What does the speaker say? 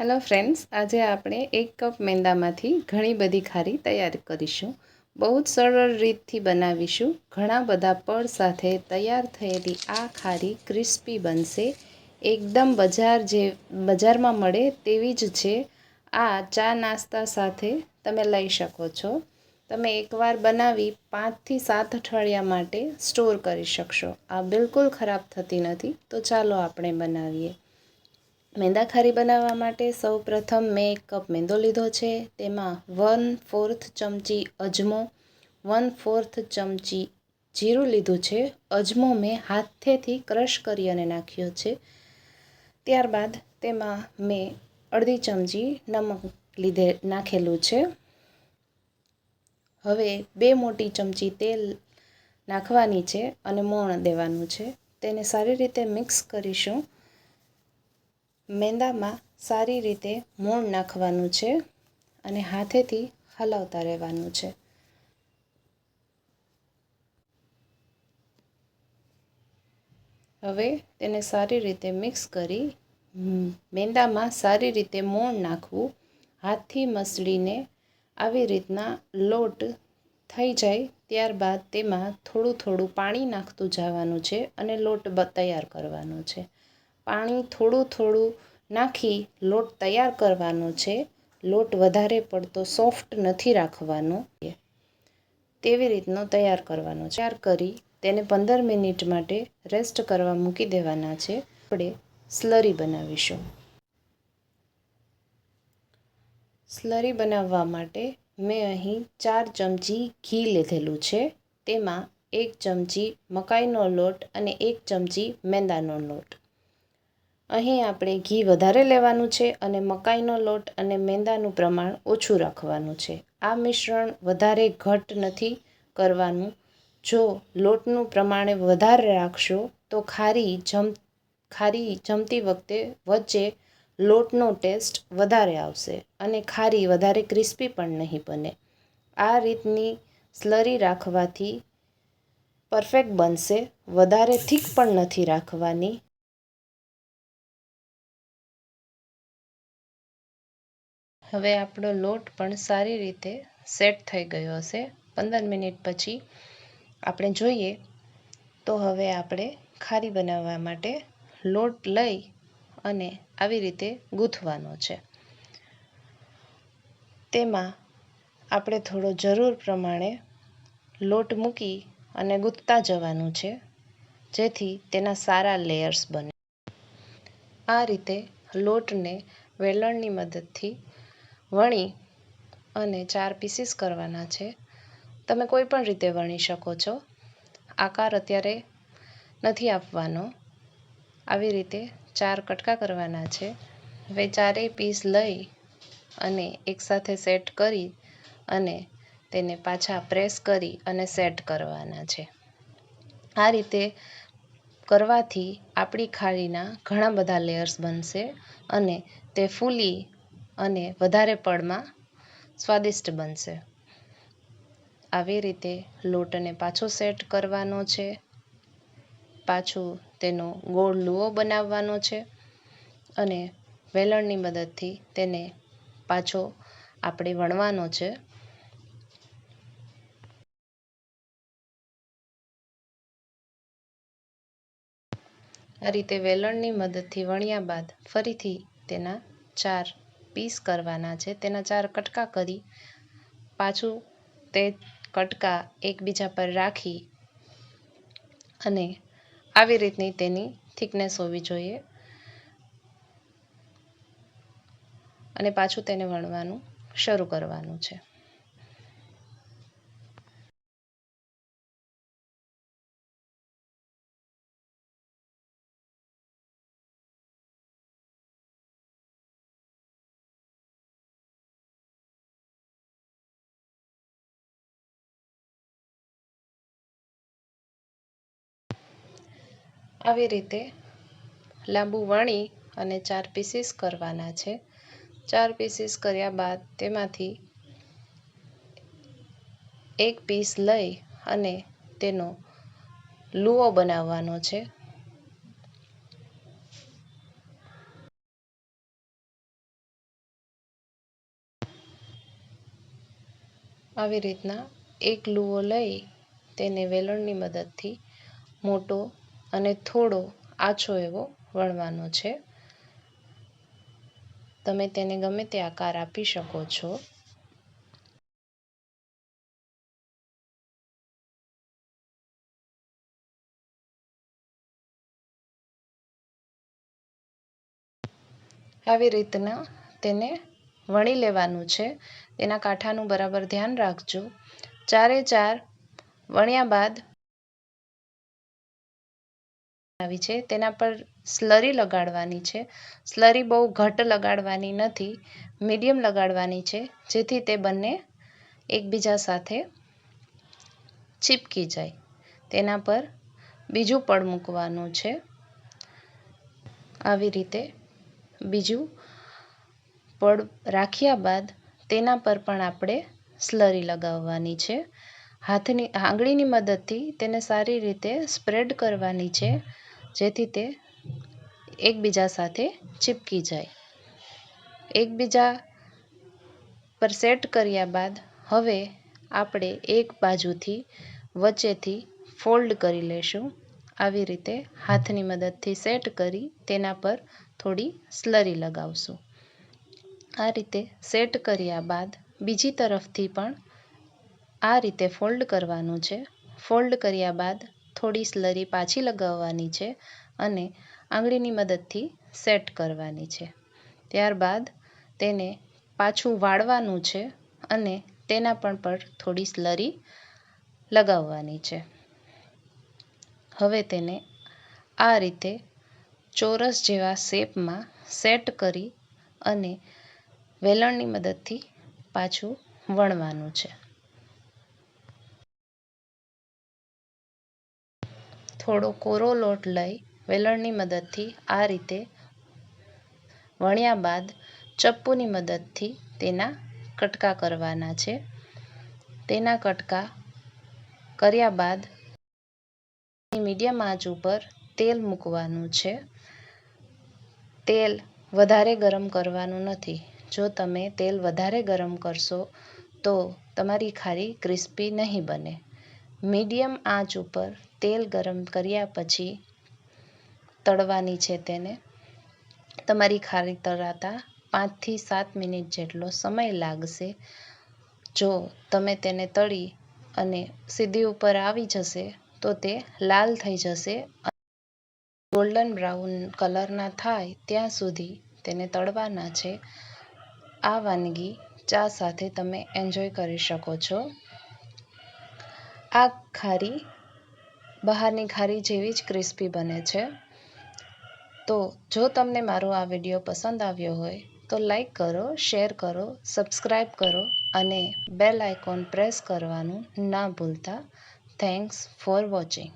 Hello friends આજે આપણે એક કપ મેંદામાંથી ઘણી બધી ખારી તૈયાર કરીશું. બહુ જ સરળ રીતથી બનાવીશું. ઘણા બધા પળ સાથે તૈયાર થયેલી આ ખારી ક્રિસ્પી બનશે. એકદમ બજાર જે, બજારમાં મળે તેવી જ છે. આ ચા નાસ્તા સાથે તમે લઈ શકો છો. તમે એકવાર બનાવી પાંચથી સાત અઠવાડિયા માટે સ્ટોર કરી શકશો. આ બિલકુલ ખરાબ થતી નથી. તો ચાલો આપણે બનાવીએ. મેંદા ખારી બનાવવા માટે સૌ પ્રથમ મેં એક કપ મેંદો લીધો છે. તેમાં વન ફોર્થ ચમચી અજમો વન ફોર્થ ચમચી જીરું લીધું છે. અજમો મેં હાથેથી ક્રશ કરી અને નાખ્યો છે. ત્યારબાદ તેમાં મેં અડધી ચમચી નમક લીધે નાખેલું છે. હવે બે મોટી ચમચી તેલ નાખવાની છે અને મોણ દેવાનું છે. તેને સારી રીતે મિક્સ કરીશું. મેંદામાં સારી રીતે મોણ નાખવાનું છે અને હાથેથી હલાવતા રહેવાનું છે. હવે તેને સારી રીતે મિક્સ કરી મેંદામાં સારી રીતે મોણ નાખવું. હાથથી મસળીને આવી રીતના લોટ થઈ જાય ત્યારબાદ તેમાં થોડું થોડું પાણી નાખતું જવાનું છે અને લોટ તૈયાર કરવાનો છે. પાણી થોડું થોડું નાખી લોટ તૈયાર કરવાનો છે. લોટ વધારે પડતો સોફ્ટ નથી રાખવાનો. તેવી રીતનો તૈયાર કરવાનો છે. તૈયાર કરી તેને પંદર મિનિટ માટે રેસ્ટ કરવા મૂકી દેવાના છે. આપણે સ્લરી બનાવીશું. સ્લરી બનાવવા માટે મેં અહીં ચાર ચમચી ઘી લીધેલું છે. તેમાં એક ચમચી મકાઈનો લોટ અને એક ચમચી મેંદાનો લોટ. અહીં આપણે ઘી વધારે લેવાનું છે અને મકાઈનો લોટ અને મેંદાનું પ્રમાણ ઓછું રાખવાનું છે. આ મિશ્રણ વધારે ઘટ નથી કરવાનું. જો લોટનું પ્રમાણ વધારે રાખશો, તો ખારી જમ, ખારી જમતી વખતે વચ્ચે લોટનો ટેસ્ટ વધારે આવશે અને ખારી વધારે ક્રિસ્પી પણ નહીં બને. આ રીતની સ્લરી રાખવાથી પરફેક્ટ બનશે. વધારે થીક પણ નથી રાખવાની. હવે આપણો લોટ પણ સારી રીતે સેટ થઈ ગયો હશે. પંદર મિનિટ પછી આપણે જોઈએ તો હવે આપણે ખારી બનાવવા માટે લોટ લઈ અને આવી રીતે ગૂંથવાનો છે. તેમાં આપણે થોડો જરૂર પ્રમાણે લોટ મૂકી અને ગૂંથતા જવાનું છે, જેથી તેના સારા લેયર્સ બને. આ રીતે લોટને વેલણની મદદથી વણી અને ચાર પીસીસ કરવાના છે. તમે કોઈ પણ રીતે વણી શકો છો. આકાર અત્યારે નથી આપવાનો. આવી રીતે ચાર કટકા કરવાના છે. હવે ચારેય પીસ લઈ અને એકસાથે સેટ કરી અને તેને પાછા પ્રેસ કરી અને સેટ કરવાના છે. આ રીતે કરવાથી આપણી ખાડીના ઘણા બધા લેયર્સ બનશે અને તે ફૂલી અને વધારે પળમાં સ્વાદિષ્ટ બનશે. આવી રીતે લોટને પાછો સેટ કરવાનો છે. પાછું તેનો ગોળ લુઓ બનાવવાનો છે અને વેલણની મદદથી તેને પાછો આપણે વણવાનો છે. આ રીતે વેલણની મદદથી વણ્યા બાદ ફરીથી તેના ચાર પીસ કરવાના છે. તેના ચાર કટકા કરી પાછું તે કટકા એકબીજા પર રાખી અને આવી રીતની તેની થિકનેસ હોવી જોઈએ અને પાછું તેને વણવાનું શરૂ કરવાનું છે. આવી રીતે લાંબુ વાણી અને ચાર પીસીસ કરવાના છે. ચાર પીસીસ કર્યા બાદ તેમાંથી એક પીસ લઈ અને તેનો લુઓ બનાવવાનો છે. આવી રીતના એક લુઓ લઈ તેને વેલણની મદદથી મોટો અને થોડો આછો એવો વણવાનો છે. તમે તેને ગમે તે આકાર આપી શકો છો. આવી રીતના તેને વણી લેવાનું છે. તેના કાંઠાનું બરાબર ધ્યાન રાખજો. ચારે ચાર વણ્યા બાદ આવી છે. તેના પર સ્લરી લગાડવાની છે. સ્લરી બહુ ઘટ લગાડવાની નથી, મીડિયમ લગાડવાની છે, જેથી તે બંને એકબીજા સાથે ચીપકી જાય. તેના પર બીજું પડ મૂકવાનું છે. આવી રીતે બીજું પડ રાખ્યા બાદ તેના પર પણ આપણે સ્લરી લગાવવાની છે. હાથની, આંગળીની મદદથી તેને સારી રીતે સ્પ્રેડ કરવાની છે. જેથી તે એકબીજા સાથે ચીપકી જાય. એકબીજા પર સેટ કર્યા બાદ હવે આપણે એક બાજુથી વચ્ચેથી ફોલ્ડ કરી લેશું. આવી રીતે હાથની મદદથી સેટ કરી તેના પર થોડી સ્લરી લગાવશું. આ રીતે સેટ કર્યા બાદ બીજી તરફથી પણ આ રીતે ફોલ્ડ કરવાનું છે. ફોલ્ડ કર્યા બાદ થોડી સ્લરી પાછી લગાવવાની છે અને આંગળીની મદદથી સેટ કરવાની છે. ત્યારબાદ તેને પાછું વાળવાનું છે અને તેના પણ પર થોડી સ્લરી લગાવવાની છે. હવે તેને આ રીતે ચોરસ જેવા શેપમાં સેટ કરી અને વેલણની મદદથી પાછું વણવાનું છે. થોડો કોરો લોટ લઈ વેલણની મદદથી આ રીતે વણ્યા બાદ ચપ્પુની મદદથી તેના કટકા કરવાના છે. તેના કટકા કર્યા બાદ મીડિયમ આંચ ઉપર તેલ મૂકવાનું છે. તેલ વધારે ગરમ કરવાનું નથી. જો તમે તેલ વધારે ગરમ કરશો તો તમારી ખારી ક્રિસ્પી નહીં બને. મીડિયમ આંચ ઉપર તેલ ગરમ કર્યા પછી તળવાની છે તેને. તમારી ખારી તળાતા પાંચથી સાત મિનિટ જેટલો સમય લાગશે. જો તમે તેને તળી અને સીધી ઉપર આવી જશે, તો તે લાલ થઈ જશે ગોલ્ડન બ્રાઉન કલરના થાય ત્યાં સુધી તેને તળવાના છે. આ વાનગી ચા સાથે તમે એન્જોય કરી શકો છો. આ ખારી, બહારની ખારી જેવી જ ક્રિસ્પી બને છે. તો જો તમને મારો આ વીડિયો પસંદ આવ્યો હોય, તો લાઈક કરો, શેર કરો સબસ્ક્રાઈબ કરો અને બેલ આઇકોન પ્રેસ કરવાનું ના ભૂલતા. Thanks for watching.